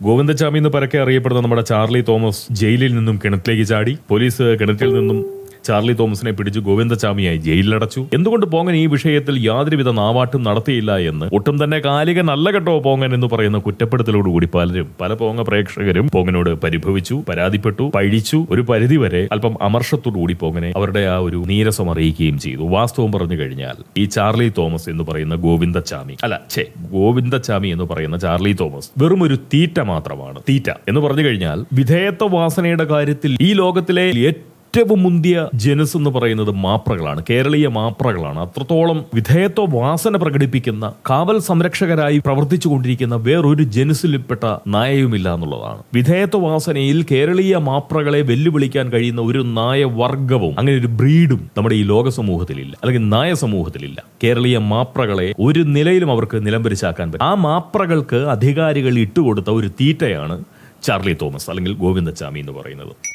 ഗോവിന്ദചാമി എന്ന് പരക്കെ അറിയപ്പെടുന്ന നമ്മുടെ ചാർലി തോമസ് ജയിലിൽ നിന്നും കിണറ്റിലേക്ക് ചാടി പോലീസ് കിണറ്റിൽ നിന്നും ചാർലി തോമസിനെ പിടിച്ച് ഗോവിന്ദചാമിയായി ജയിലിലടച്ചു. എന്തുകൊണ്ട് പോങ്ങൻ ഈ വിഷയത്തിൽ യാതൊരുവിധ നാവാട്ടും നടത്തിയില്ല എന്ന്? ഒട്ടും തന്നെ കാലിക നല്ല കെട്ടോ പോങ്ങൻ എന്ന് പറയുന്ന കുറ്റപ്പെടുത്തലോടുകൂടി പലരും പല പോങ്ങ പ്രേക്ഷകരും പോങ്ങനോട് പരിഭവിച്ചു പരാതിപ്പെട്ടു പഴിച്ചു. ഒരു പരിധിവരെ അല്പം അമർഷത്തോടുകൂടി പോങ്ങനെ അവരുടെ ആ ഒരു നീരസം അറിയിക്കുകയും ചെയ്തു. വാസ്തവം പറഞ്ഞു കഴിഞ്ഞാൽ ഈ ചാർലി തോമസ് എന്ന് പറയുന്ന ഗോവിന്ദചാമി അല്ല ഛേ ഗോവിന്ദചാമി എന്ന് പറയുന്ന ചാർലി തോമസ് വെറും ഒരു തീറ്റ മാത്രമാണ്. തീറ്റ എന്ന് പറഞ്ഞു കഴിഞ്ഞാൽ വിധേയത്വ വാസനയുടെ കാര്യത്തിൽ ഈ ലോകത്തിലെ ഏറ്റവും മുന്തിയ ജനസ് എന്ന് പറയുന്നത് മാപ്രകളാണ്. കേരളീയ മാപ്രകളാണ്. അത്രത്തോളം വിധേയത്വ വാസന പ്രകടിപ്പിക്കുന്ന കാവൽ സംരക്ഷകരായി പ്രവർത്തിച്ചു കൊണ്ടിരിക്കുന്ന വേറൊരു ജനസിൽപ്പെട്ട നായയുമില്ല എന്നുള്ളതാണ്. വിധേയത്വ വാസനയിൽ കേരളീയ മാപ്രകളെ വെല്ലുവിളിക്കാൻ കഴിയുന്ന ഒരു നായ വർഗവും അങ്ങനെ ഒരു ബ്രീഡും നമ്മുടെ ഈ ലോക സമൂഹത്തിലില്ല. അല്ലെങ്കിൽ നായ സമൂഹത്തിലില്ല. കേരളീയ മാപ്രകളെ ഒരു നിലയിലും അവർക്ക് നിലംപരിച്ചാക്കാൻ പറ്റും ആ മാപ്രകൾക്ക് അധികാരികൾ ഇട്ടുകൊടുത്ത ഒരു തീറ്റയാണ് ചാർലി തോമസ് അല്ലെങ്കിൽ ഗോവിന്ദച്ചാമി എന്ന് പറയുന്നത്.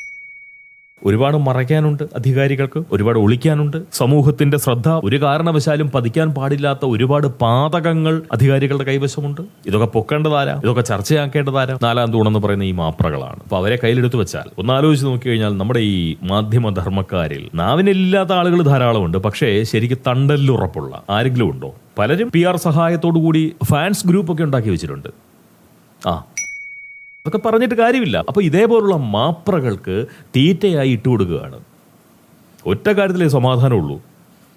ഒരുപാട് മറയ്ക്കാനുണ്ട് അധികാരികൾക്ക് ഒരുപാട് ഒളിക്കാനുണ്ട്. സമൂഹത്തിന്റെ ശ്രദ്ധ ഒരു കാരണവശാലും പതിക്കാൻ പാടില്ലാത്ത ഒരുപാട് പാതകങ്ങൾ അധികാരികളുടെ കൈവശമുണ്ട്. ഇതൊക്കെ പൊക്കേണ്ടതാരാ? ഇതൊക്കെ ചർച്ചയാക്കേണ്ടതാരാ? നാലാം തൂണെന്ന് പറയുന്ന ഈ മാപ്രകളാണ്. അപ്പൊ അവരെ കയ്യിലെടുത്ത് വെച്ചാൽ ഒന്ന് ആലോചിച്ച് നോക്കിക്കഴിഞ്ഞാൽ നമ്മുടെ ഈ മാധ്യമ ധർമ്മക്കാരിൽ നാവിനില്ലാത്ത ആളുകൾ ധാരാളമുണ്ട്. പക്ഷേ ശരിക്കും തണ്ടല്ലുറപ്പുള്ള ആരെങ്കിലും ഉണ്ടോ? പലരും പി ആർ സഹായത്തോടു കൂടി ഫാൻസ് ഗ്രൂപ്പ് ഒക്കെ ഉണ്ടാക്കി വെച്ചിട്ടുണ്ട്. ആ അതൊക്കെ പറഞ്ഞിട്ട് കാര്യമില്ല. അപ്പോൾ ഇതേപോലുള്ള മാപ്രകൾക്ക് തീറ്റയായി ഇട്ട് കൊടുക്കുകയാണ്. ഒറ്റ കാര്യത്തിലേ സമാധാനമുള്ളൂ.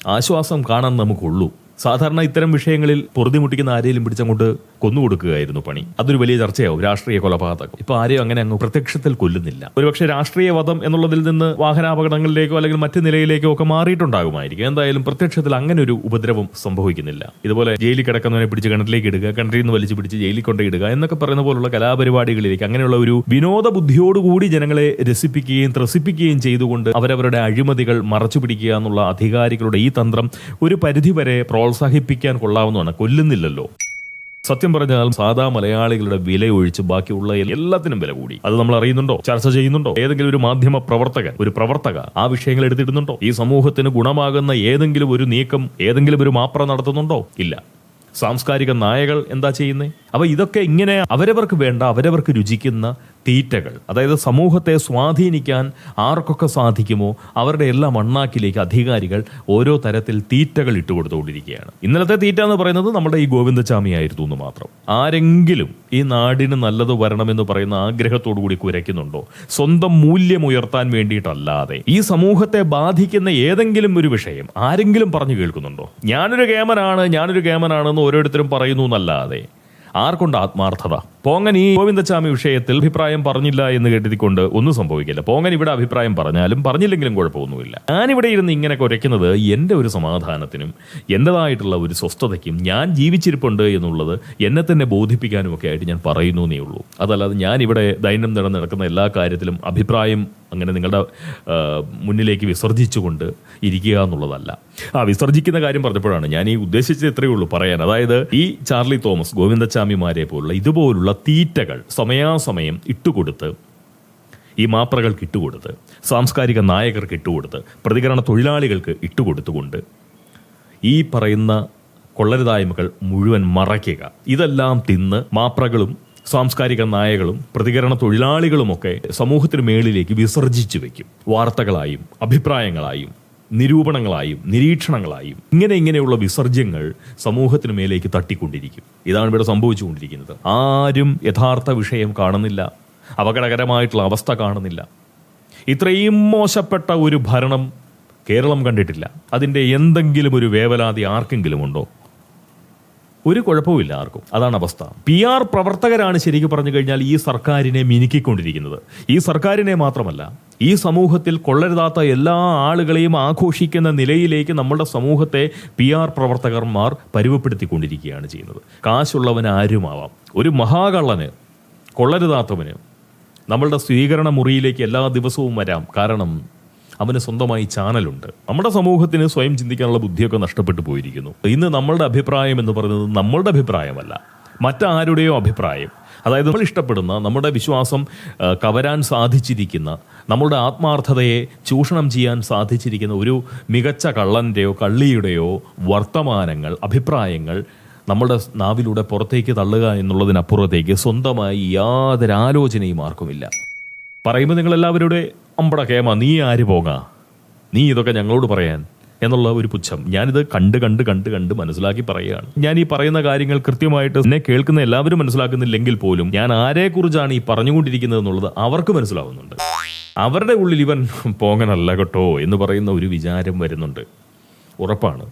ആശ്വാസം കാണാൻ നമുക്കുള്ളൂ. സാധാരണ ഇത്തരം വിഷയങ്ങളിൽ പൊറുതിമുട്ടിക്കുന്ന ആരെയും പിടിച്ചങ്ങോട്ട് കൊന്നുകൊടുക്കുകയായിരുന്നു പണി. അതൊരു വലിയ ചർച്ചയാവും. രാഷ്ട്രീയ കൊലപാതകം. ഇപ്പൊ ആരെയും അങ്ങനെ അങ്ങ് പ്രത്യക്ഷത്തിൽ കൊല്ലുന്നില്ല. ഒരുപക്ഷെ രാഷ്ട്രീയ വധം എന്നുള്ളതിൽ നിന്ന് വാഹനാപകടങ്ങളിലേക്കോ അല്ലെങ്കിൽ മറ്റു നിലയിലേക്കോ ഒക്കെ മാറിയിട്ടുണ്ടാകുമായിരിക്കും. എന്തായാലും പ്രത്യക്ഷത്തിൽ അങ്ങനെ ഒരു ഉപദ്രവം സംഭവിക്കുന്നില്ല. ഇതുപോലെ ജയിലിൽ കിടക്കുന്നവനെ പിടിച്ച് കിണറ്റിലേക്ക് ഇടുക കിണറ്റിൽ നിന്ന് വലിച്ചു പിടിച്ച് ജയിലിൽ കൊണ്ടിടുക എന്നൊക്കെ പറയുന്ന പോലുള്ള കലാപരിപാടികളിലേക്ക് അങ്ങനെയുള്ള ഒരു വിനോദ ബുദ്ധിയോടുകൂടി ജനങ്ങളെ രസിപ്പിക്കുകയും ത്രസിപ്പിക്കുകയും ചെയ്തുകൊണ്ട് അവരവരുടെ അഴിമതികൾ മറച്ചു പിടിക്കുക എന്നുള്ള അധികാരികളുടെ ഈ തന്ത്രം ഒരു പരിധിവരെ പ്രോത്സാഹിപ്പിക്കാൻ കൊള്ളാവുന്നതാണ്. കൊല്ലുന്നില്ലല്ലോ. സത്യം പറഞ്ഞാൽ സാധാ മലയാളികളുടെ വില ഒഴിച്ച് ബാക്കിയുള്ള എല്ലാത്തിനും വില കൂടി. അത് നമ്മൾ അറിയുന്നുണ്ടോ? ചർച്ച ചെയ്യുന്നുണ്ടോ? ഏതെങ്കിലും ഒരു മാധ്യമ പ്രവർത്തകൻ ഒരു പ്രവർത്തക ആ വിഷയങ്ങൾ എടുത്തിടുന്നുണ്ടോ? ഈ സമൂഹത്തിന് ഗുണമാകുന്ന ഏതെങ്കിലും ഒരു നീക്കം ഏതെങ്കിലും ഒരു മാപ്ര നടത്തുന്നുണ്ടോ? ഇല്ല. സാംസ്കാരിക നായകൾ എന്താ ചെയ്യുന്നത് അപ്പൊ ഇതൊക്കെ ഇങ്ങനെ അവരവർക്ക് വേണ്ട അവരവർക്ക് രുചിക്കുന്ന തീറ്റകൾ. അതായത് സമൂഹത്തെ സ്വാധീനിക്കാൻ ആർക്കൊക്കെ സാധിക്കുമോ അവരുടെ എല്ലാ മണ്ണാക്കിലേക്ക് അധികാരികൾ ഓരോ തരത്തിൽ തീറ്റകൾ ഇട്ടുകൊടുത്തുകൊണ്ടിരിക്കുകയാണ് ഇന്നലത്തെ തീറ്റ എന്ന് പറയുന്നത് നമ്മുടെ ഈ ഗോവിന്ദചാമി ആയിരുന്നു എന്ന് മാത്രം. ആരെങ്കിലും ഈ നാടിന് നല്ലത് വരണമെന്ന് പറയുന്ന ആഗ്രഹത്തോടു കൂടി കുരയ്ക്കുന്നുണ്ടോ? സ്വന്തം മൂല്യം ഉയർത്താൻ വേണ്ടിയിട്ടല്ലാതെ. ഈ സമൂഹത്തെ ബാധിക്കുന്ന ഏതെങ്കിലും ഒരു വിഷയം ആരെങ്കിലും പറഞ്ഞു കേൾക്കുന്നുണ്ടോ? ഞാനൊരു കേമനാണ് ഞാനൊരു കേമനാണെന്ന് ഓരോരുത്തരും പറയുന്നു എന്നല്ലാതെ. ആർക്കുണ്ട് ആത്മാർത്ഥത? പോങ്ങൻ ഈ ഗോവിന്ദസ്വാമി വിഷയത്തിൽ അഭിപ്രായം പറഞ്ഞില്ല എന്ന് കേട്ടിക്കൊണ്ട് ഒന്നും സംഭവിക്കില്ല. പോങ്ങൻ ഇവിടെ അഭിപ്രായം പറഞ്ഞാലും പറഞ്ഞില്ലെങ്കിലും കുഴപ്പമൊന്നുമില്ല. ഞാനിവിടെ ഇരുന്ന് ഇങ്ങനെ കുരയ്ക്കുന്നത് എന്റെ ഒരു സമാധാനത്തിനും എന്റെതായിട്ടുള്ള ഒരു സ്വസ്ഥതയ്ക്കും ഞാൻ ജീവിച്ചിരിപ്പുണ്ട് എന്നുള്ളത് എന്നെ തന്നെ ബോധിപ്പിക്കാനും ഒക്കെ ആയിട്ട് ഞാൻ പറയുന്നു എന്നേ ഉള്ളൂ. അതല്ലാതെ ഞാൻ ഇവിടെ ദൈനംദിനം നടക്കുന്ന എല്ലാ കാര്യത്തിലും അഭിപ്രായം അങ്ങനെ നിങ്ങളുടെ മുന്നിലേക്ക് വിസർജിച്ചുകൊണ്ട് ഇരിക്കുക എന്നുള്ളതല്ല. ആ വിസർജിക്കുന്ന കാര്യം പറഞ്ഞപ്പോഴാണ് ഞാൻ ഈ ഉദ്ദേശിച്ചത് ഇത്രയേ ഉള്ളൂ പറയാൻ. അതായത് ഈ ചാർലി തോമസ് ഗോവിന്ദച്ചാമിമാരെ പോലുള്ള ഇതുപോലുള്ള തീറ്റകൾ സമയാസമയം ഇട്ടുകൊടുത്ത് ഈ മാപ്രകൾക്ക് ഇട്ടുകൊടുത്ത് സാംസ്കാരിക നായകർക്ക് ഇട്ടുകൊടുത്ത് പ്രതികരണ തൊഴിലാളികൾക്ക് ഇട്ടുകൊടുത്തുകൊണ്ട് ഈ പറയുന്ന കൊള്ളരുതായ്മകൾ മുഴുവൻ മറയ്ക്കുക. ഇതെല്ലാം തിന്ന് മാപ്രകളും സാംസ്കാരിക നായകളും പ്രതികരണ തൊഴിലാളികളുമൊക്കെ സമൂഹത്തിന് മേളിലേക്ക് വിസർജിച്ചു വെക്കും. വാർത്തകളായും അഭിപ്രായങ്ങളായും നിരൂപണങ്ങളായും നിരീക്ഷണങ്ങളായും ഇങ്ങനെ ഇങ്ങനെയുള്ള വിസർജ്യങ്ങൾ സമൂഹത്തിന് മേലേക്ക് തട്ടിക്കൊണ്ടിരിക്കും. ഇതാണ് ഇവിടെ സംഭവിച്ചുകൊണ്ടിരിക്കുന്നത്. ആരും യഥാർത്ഥ വിഷയം കാണുന്നില്ല. അപകടകരമായിട്ടുള്ള അവസ്ഥ കാണുന്നില്ല. ഇത്രയും മോശപ്പെട്ട ഒരു ഭരണം കേരളം കണ്ടിട്ടില്ല. അതിന്റെ എന്തെങ്കിലും ഒരു വേവലാതി ആർക്കെങ്കിലും ഉണ്ടോ? ഒരു കുഴപ്പവുമില്ല ആർക്കും. അതാണ് അവസ്ഥ. പി ആർ പ്രവർത്തകരാണ് ശരിക്കും പറഞ്ഞു കഴിഞ്ഞാൽ ഈ സർക്കാരിനെ മിനുക്കിക്കൊണ്ടിരിക്കുന്നത്. ഈ സർക്കാരിനെ മാത്രമല്ല ഈ സമൂഹത്തിൽ കൊള്ളരുതാത്ത എല്ലാ ആളുകളെയും ആഘോഷിക്കുന്ന നിലയിലേക്ക് നമ്മുടെ സമൂഹത്തെ പി ആർ പ്രവർത്തകന്മാർ പരുവപ്പെടുത്തിക്കൊണ്ടിരിക്കുകയാണ് ചെയ്യുന്നത്. കാശുള്ളവന് ആരുമാവാം? ഒരു മഹാകള്ളന് കൊള്ളരുതാത്തവന് നമ്മളുടെ സ്വീകരണ മുറിയിലേക്ക് എല്ലാ ദിവസവും വരാം. കാരണം അവന് സ്വന്തമായി ചാനലുണ്ട്. നമ്മുടെ സമൂഹത്തിന് സ്വയം ചിന്തിക്കാനുള്ള ബുദ്ധിയൊക്കെ നഷ്ടപ്പെട്ടു പോയിരിക്കുന്നു. ഇന്ന് നമ്മളുടെ അഭിപ്രായം എന്ന് പറയുന്നത് നമ്മളുടെ അഭിപ്രായമല്ല. മറ്റാരുടെയോ അഭിപ്രായം. അതായത് നമ്മൾ ഇഷ്ടപ്പെടുന്ന നമ്മുടെ വിശ്വാസം കവരാൻ സാധിച്ചിരിക്കുന്ന നമ്മളുടെ ആത്മാർത്ഥതയെ ചൂഷണം ചെയ്യാൻ സാധിച്ചിരിക്കുന്ന ഒരു മികച്ച കള്ളന്റെയോ കള്ളിയുടെയോ വർത്തമാനങ്ങൾ അഭിപ്രായങ്ങൾ നമ്മളുടെ നാവിലൂടെ പുറത്തേക്ക് തള്ളുക എന്നുള്ളതിനപ്പുറത്തേക്ക് സ്വന്തമായി യാതൊരു ആലോചനയും ആർക്കുമില്ല. പറയുമ്പോൾ നിങ്ങൾ എല്ലാവരുടെ അമ്പട കേമ നീ ആര് പോകാ നീ ഇതൊക്കെ ഞങ്ങളോട് പറയാൻ എന്നുള്ള ഒരു പുച്ഛം ഞാനിത് കണ്ട് കണ്ട് കണ്ട് കണ്ട് മനസ്സിലാക്കി പറയുകയാണ്. ഞാൻ ഈ പറയുന്ന കാര്യങ്ങൾ കൃത്യമായിട്ട് എന്നെ കേൾക്കുന്ന എല്ലാവരും മനസ്സിലാക്കുന്നില്ലെങ്കിൽ പോലും ഞാൻ ആരെക്കുറിച്ചാണ് ഈ പറഞ്ഞുകൊണ്ടിരിക്കുന്നത് എന്നുള്ളത് അവർക്ക് മനസ്സിലാവുന്നുണ്ട്. അവരുടെ ഉള്ളിൽ ഇവൻ പോകണല്ല കേട്ടോ എന്ന് പറയുന്ന ഒരു വിചാരം വരുന്നുണ്ട്. ഉറപ്പാണ്.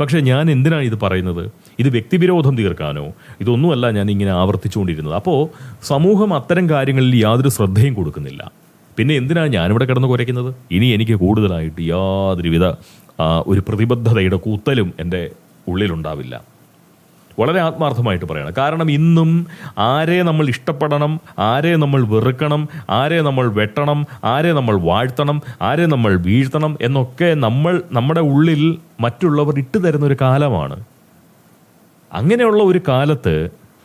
പക്ഷേ ഞാൻ എന്തിനാണ് ഇത് പറയുന്നത്? ഇത് വ്യക്തിവിരോധം തീർക്കാനോ? ഇതൊന്നുമല്ല ഞാൻ ഇങ്ങനെ ആവർത്തിച്ചുകൊണ്ടിരുന്നത്. അപ്പോൾ സമൂഹം അത്തരം കാര്യങ്ങളിൽ യാതൊരു ശ്രദ്ധയും കൊടുക്കുന്നില്ല. പിന്നെ എന്തിനാണ് ഞാനിവിടെ കിടന്ന് കുരയ്ക്കുന്നത്? ഇനി എനിക്ക് കൂടുതലായിട്ട് യാതൊരുവിധ ഒരു പ്രതിബദ്ധതയുടെ കൂത്തലും എന്റെ ഉള്ളിലുണ്ടാവില്ല. വളരെ ആത്മാർത്ഥമായിട്ട് പറയണം. കാരണം ഇന്നും ആരെ നമ്മൾ ഇഷ്ടപ്പെടണം ആരെ നമ്മൾ വെറുക്കണം ആരെ നമ്മൾ വെട്ടണം ആരെ നമ്മൾ വാഴ്ത്തണം ആരെ നമ്മൾ വീഴ്ത്തണം എന്നൊക്കെ നമ്മൾ നമ്മുടെ ഉള്ളിൽ മറ്റുള്ളവർ ഇട്ടു തരുന്ന ഒരു കാലമാണ്. അങ്ങനെയുള്ള ഒരു കാലത്ത്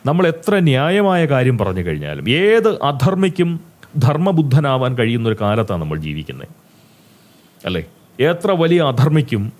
നമ്മൾ എത്ര ന്യായമായ കാര്യം പറഞ്ഞു കഴിഞ്ഞാലും ഏത് അധർമ്മിക്കും ധർമ്മബുദ്ധനാവാൻ കഴിയുന്നൊരു കാലത്താണ് നമ്മൾ ജീവിക്കുന്നത്. അല്ലേ? എത്ര വലിയ അധർമ്മിക്കും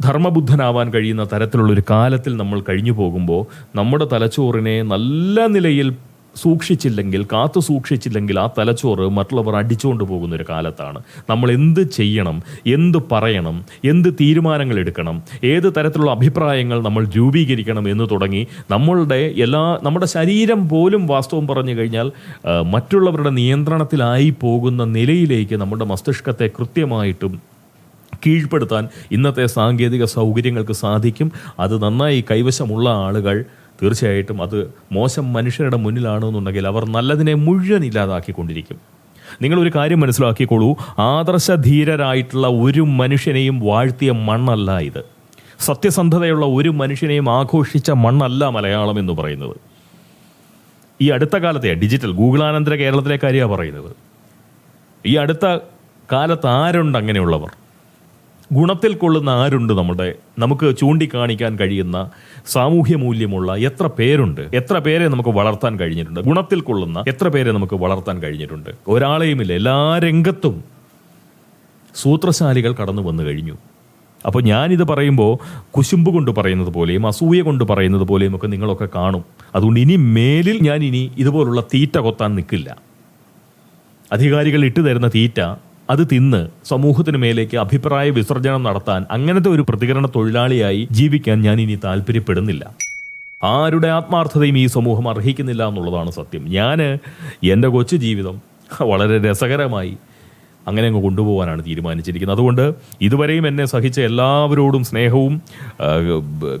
ധർമ്മബുദ്ധനാവാൻ കഴിയുന്ന തരത്തിലുള്ളൊരു കാലത്തിൽ നമ്മൾ കഴിഞ്ഞു പോകുമ്പോൾ നമ്മുടെ തലച്ചോറിനെ നല്ല നിലയിൽ സൂക്ഷിച്ചില്ലെങ്കിൽ കാത്തു സൂക്ഷിച്ചില്ലെങ്കിൽ ആ തലച്ചോറ് മറ്റുള്ളവർ അടിച്ചുകൊണ്ട് പോകുന്ന ഒരു കാലത്താണ്. നമ്മൾ എന്ത് ചെയ്യണം എന്ത് പറയണം എന്ത് തീരുമാനങ്ങൾ എടുക്കണം ഏത് തരത്തിലുള്ള അഭിപ്രായങ്ങൾ നമ്മൾ രൂപീകരിക്കണം എന്ന് തുടങ്ങി നമ്മളുടെ എല്ലാ നമ്മുടെ ശരീരം പോലും വാസ്തവം പറഞ്ഞു കഴിഞ്ഞാൽ മറ്റുള്ളവരുടെ നിയന്ത്രണത്തിലായി പോകുന്ന നിലയിലേക്ക് നമ്മുടെ മസ്തിഷ്കത്തെ കൃത്യമായിട്ടും കീഴ്പ്പെടുത്താൻ ഇന്നത്തെ സാങ്കേതിക സൗകര്യങ്ങൾക്ക് സാധിക്കും. അത് നന്നായി കൈവശമുള്ള ആളുകൾ തീർച്ചയായിട്ടും അത് മോശം മനുഷ്യരുടെ മുന്നിലാണെന്നുണ്ടെങ്കിൽ അവർ നല്ലതിനെ മുഴുവൻ ഇല്ലാതാക്കിക്കൊണ്ടിരിക്കും. നിങ്ങൾ ഒരു കാര്യം മനസ്സിലാക്കിക്കോളൂ. ആദർശധീരരായിട്ടുള്ള ഒരു മനുഷ്യനെയും വാഴ്ത്തിയ മണ്ണല്ല ഇത്. സത്യസന്ധതയുള്ള ഒരു മനുഷ്യനെയും ആഘോഷിച്ച മണ്ണല്ല മലയാളം എന്ന് പറയുന്നത്. ഈ അടുത്ത കാലത്തെ ഡിജിറ്റൽ ഗൂഗിളാനന്തര കേരളത്തിലെ കാര്യമാണ് പറയുന്നത്. ഈ അടുത്ത കാലത്ത് ആരുണ്ട് അങ്ങനെയുള്ളവർ? ഗുണത്തിൽ കൊള്ളുന്ന ആരുണ്ട് നമ്മുടെ? നമുക്ക് ചൂണ്ടിക്കാണിക്കാൻ കഴിയുന്ന സാമൂഹ്യ മൂല്യമുള്ള എത്ര പേരുണ്ട്? എത്ര പേരെ നമുക്ക് വളർത്താൻ കഴിഞ്ഞിട്ടുണ്ട്? ഗുണത്തിൽ കൊള്ളുന്ന എത്ര പേരെ നമുക്ക് വളർത്താൻ കഴിഞ്ഞിട്ടുണ്ട്? ഒരാളെയുമില്ല എല്ലാ രംഗത്തും സൂത്രശാലികൾ കടന്നു വന്നു കഴിഞ്ഞു. അപ്പോൾ ഞാനിത് പറയുമ്പോൾ കുശുമ്പ് കൊണ്ട് പറയുന്നത് പോലെയും അസൂയ കൊണ്ട് പറയുന്നത് പോലെയും ഒക്കെ നിങ്ങളൊക്കെ കാണും. അതുകൊണ്ട് ഇനി മേലിൽ ഞാൻ ഇനി ഇതുപോലുള്ള തീറ്റ കൊത്താൻ നിൽക്കില്ല അധികാരികൾ ഇട്ടു തരുന്ന തീറ്റ അത് തിന്ന് സമൂഹത്തിന് മേലേക്ക് അഭിപ്രായ വിസർജനം നടത്താൻ അങ്ങനത്തെ ഒരു പ്രതികരണ തൊഴിലാളിയായി ജീവിക്കാൻ ഞാൻ ഇനി താല്പര്യപ്പെടുന്നില്ല ആരുടെ ആത്മാർത്ഥതയും ഈ സമൂഹം അർഹിക്കുന്നില്ല എന്നുള്ളതാണ് സത്യം. ഞാൻ എന്റെ കൊച്ചു ജീവിതം വളരെ രസകരമായി അങ്ങനെ അങ്ങ് കൊണ്ടുപോകാനാണ് തീരുമാനിച്ചിരിക്കുന്നത്. അതുകൊണ്ട് ഇതുവരെയും എന്നെ സഹിച്ച എല്ലാവരോടും സ്നേഹവും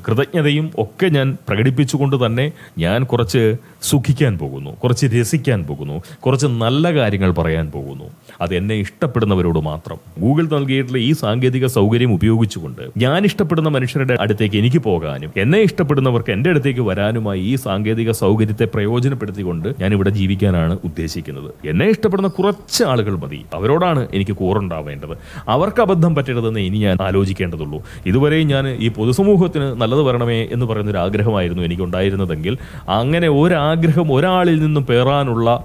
കൃതജ്ഞതയും ഒക്കെ ഞാൻ പ്രകടിപ്പിച്ചുകൊണ്ട് തന്നെ ഞാൻ കുറച്ച് സുഖിക്കാൻ പോകുന്നു കുറച്ച് രസിക്കാൻ പോകുന്നു കുറച്ച് നല്ല കാര്യങ്ങൾ പറയാൻ പോകുന്നു. അത് എന്നെ ഇഷ്ടപ്പെടുന്നവരോട് മാത്രം. ഗൂഗിൾ നൽകിയിട്ടുള്ള ഈ സാങ്കേതിക സൗകര്യം ഉപയോഗിച്ചുകൊണ്ട് ഞാൻ ഇഷ്ടപ്പെടുന്ന മനുഷ്യരുടെ അടുത്തേക്ക് എനിക്ക് പോകാനും എന്നെ ഇഷ്ടപ്പെടുന്നവർക്ക് എന്റെ അടുത്തേക്ക് വരാനുമായി ഈ സാങ്കേതിക സൗകര്യത്തെ പ്രയോജനപ്പെടുത്തിക്കൊണ്ട് ഞാൻ ഇവിടെ ജീവിക്കാനാണ് ഉദ്ദേശിക്കുന്നത്. എന്നെ ഇഷ്ടപ്പെടുന്ന കുറച്ച് ആളുകൾ മതി. അവരോടാണ് എനിക്ക് കൂറുണ്ടാവേണ്ടത്. അവർക്ക് അബദ്ധം പറ്റരുതെന്ന് ഇനി ഞാൻ ആലോചിക്കേണ്ടതുള്ളൂ. ഇതുവരെയും ഞാൻ ഈ പൊതുസമൂഹത്തിന് നല്ലത് വരണമേ എന്ന് പറയുന്ന ഒരു ആഗ്രഹമായിരുന്നു എനിക്കുണ്ടായിരുന്നതെങ്കിൽ അങ്ങനെ ഒരാഗ്രഹം ഒരാളിൽ നിന്നും പേറാനുള്ള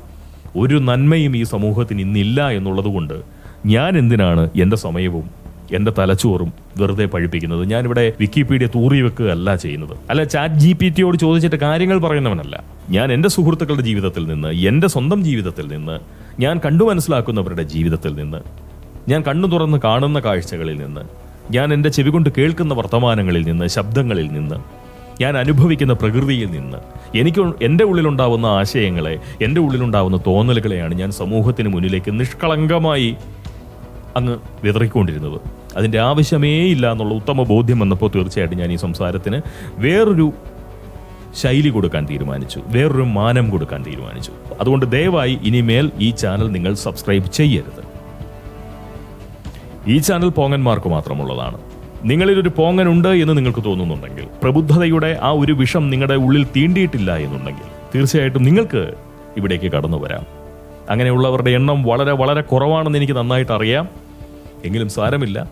ഒരു നന്മയും ഈ സമൂഹത്തിന് ഇന്നില്ല എന്നുള്ളതുകൊണ്ട് ഞാൻ എന്തിനാണ് എന്റെ സമയവും എന്റെ തലച്ചോറും വെറുതെ പഴിപ്പിക്കുന്നത്? ഞാനിവിടെ വിക്കിപീഡിയ തൂറി വെക്കുകയല്ല ചെയ്യുന്നത്. അല്ല ചാറ്റ് ജി പി ടിയോട് ചോദിച്ചിട്ട് കാര്യങ്ങൾ പറയുന്നവനല്ല. ഞാൻ എന്റെ സുഹൃത്തുക്കളുടെ ജീവിതത്തിൽ നിന്ന് എന്റെ സ്വന്തം ജീവിതത്തിൽ നിന്ന് ഞാൻ കണ്ടു മനസ്സിലാക്കുന്നവരുടെ ജീവിതത്തിൽ നിന്ന് ഞാൻ കണ്ണു തുറന്ന് കാണുന്ന കാഴ്ചകളിൽ നിന്ന് ഞാൻ എന്റെ ചെവി കൊണ്ട് കേൾക്കുന്ന വർത്തമാനങ്ങളിൽ നിന്ന് ശബ്ദങ്ങളിൽ നിന്ന് ഞാൻ അനുഭവിക്കുന്ന പ്രകൃതിയിൽ നിന്ന് എനിക്ക് എന്റെ ഉള്ളിലുണ്ടാവുന്ന ആശയങ്ങളെ എന്റെ ഉള്ളിലുണ്ടാവുന്ന തോന്നലുകളെയാണ് ഞാൻ സമൂഹത്തിന് മുന്നിലേക്ക് നിഷ്കളങ്കമായി അങ്ങ് വിതറിക്കൊണ്ടിരുന്നത്. അതിന്റെ ആവശ്യമേ ഇല്ല എന്നുള്ള ഉത്തമ ബോധ്യം വന്നപ്പോൾ തീർച്ചയായിട്ടും ഞാൻ ഈ സംസാരത്തിന് വേറൊരു ശൈലി കൊടുക്കാൻ തീരുമാനിച്ചു. വേറൊരു മാനം കൊടുക്കാൻ തീരുമാനിച്ചു. അതുകൊണ്ട് ദയവായി ഇനിമേൽ ഈ ചാനൽ നിങ്ങൾ സബ്സ്ക്രൈബ് ചെയ്യരുത്. ഈ ചാനൽ പോങ്ങന്മാർക്ക് മാത്രമുള്ളതാണ്. നിങ്ങളിൽ ഒരു പോങ്ങൻ ഉണ്ട് എന്ന് നിങ്ങൾക്ക് തോന്നുന്നുണ്ടെങ്കിൽ പ്രബുദ്ധതയുടെ ആ ഒരു വിഷം നിങ്ങളുടെ ഉള്ളിൽ തീണ്ടിയിട്ടില്ല എന്നുണ്ടെങ്കിൽ തീർച്ചയായിട്ടും നിങ്ങൾക്ക് ഇവിടേക്ക് കടന്നു വരാം. അങ്ങനെയുള്ളവരുടെ എണ്ണം വളരെ വളരെ കുറവാണെന്ന് എനിക്ക് നന്നായിട്ട് അറിയാം. എങ്കിലും സാരമില്ല.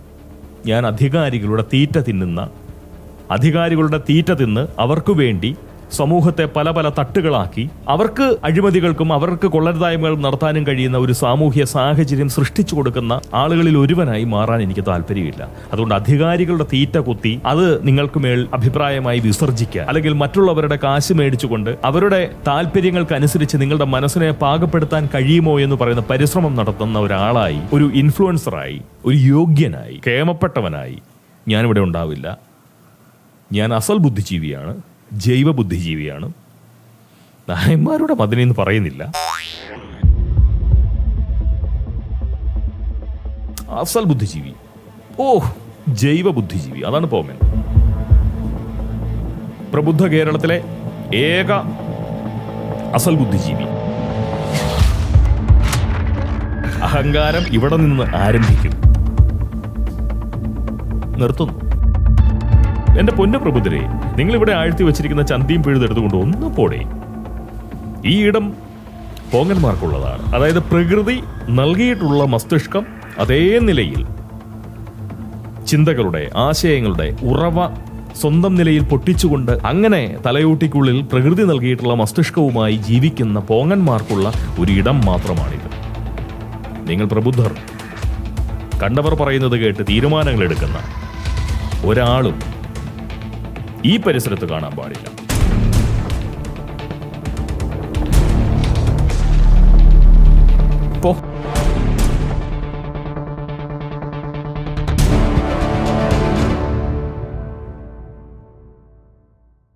ഞാൻ അധികാരികളുടെ തീറ്റ തിന്നുന്ന അധികാരികളുടെ തീറ്റ തിന്ന് അവർക്ക് വേണ്ടി സമൂഹത്തെ പല പല തട്ടുകളാക്കി അവർക്ക് അഴിമതികൾക്കും അവർക്ക് കൊള്ളരുതായ്മകൾ നടത്താനും കഴിയുന്ന ഒരു സാമൂഹ്യ സാഹചര്യം സൃഷ്ടിച്ചു കൊടുക്കുന്ന ആളുകളിൽ ഒരുവനായി മാറാൻ എനിക്ക് താല്പര്യമില്ല. അതുകൊണ്ട് അധികാരികളുടെ തീറ്റ കുത്തി അത് നിങ്ങൾക്ക് മേൽ അഭിപ്രായമായി വിസർജിക്കുക. അല്ലെങ്കിൽ മറ്റുള്ളവരുടെ കാശ് മേടിച്ചുകൊണ്ട് അവരുടെ താല്പര്യങ്ങൾക്കനുസരിച്ച് നിങ്ങളുടെ മനസ്സിനെ പാകപ്പെടുത്താൻ കഴിയുമോ എന്ന് പറയുന്ന പരിശ്രമം നടത്തുന്ന ഒരാളായി ഒരു ഇൻഫ്ലുവൻസറായി ഒരു യോഗ്യനായി കേമപ്പെട്ടവനായി ഞാനിവിടെ ഉണ്ടാവില്ല. ഞാൻ അസൽ ബുദ്ധിജീവിയാണ്. ജൈവ ബുദ്ധിജീവിയാണ് നായന്മാരുടെ മതിനെന്ന് പറയുന്നില്ല. അസൽ ബുദ്ധിജീവി. ഓ ജൈവ ബുദ്ധിജീവി അതാണ് പോമൻ. പ്രബുദ്ധ കേരളത്തിലെ ഏക അസൽ ബുദ്ധിജീവി. അഹങ്കാരം ഇവിടെ നിന്ന് ആരംഭിക്കും. നിർത്തുന്നു. എന്റെ പൊന്നു പ്രബുദ്ധരെ നിങ്ങൾ ഇവിടെ ആഴ്ത്തി വെച്ചിരിക്കുന്ന ചന്തിയും പിഴുതെടുത്തുകൊണ്ട് ഒന്ന് പോടേ. ഈ ഇടം പോങ്ങന്മാർക്കുള്ളതാണ്. അതായത് പ്രകൃതി നൽകിയിട്ടുള്ള മസ്തിഷ്കം അതേ നിലയിൽ ചിന്തകളുടെ ആശയങ്ങളുടെ ഉറവ സ്വന്തം നിലയിൽ പൊട്ടിച്ചുകൊണ്ട് അങ്ങനെ തലയൂട്ടിക്കുള്ളിൽ പ്രകൃതി നൽകിയിട്ടുള്ള മസ്തിഷ്കവുമായി ജീവിക്കുന്ന പോങ്ങന്മാർക്കുള്ള ഒരു ഇടം മാത്രമാണിത്. നിങ്ങൾ പ്രബുദ്ധർ കണ്ടവർ പറയുന്നത് കേട്ട് തീരുമാനങ്ങൾ എടുക്കുന്ന ഒരാളും ഈ പരിസരത്ത് കാണാൻ പാടില്ല.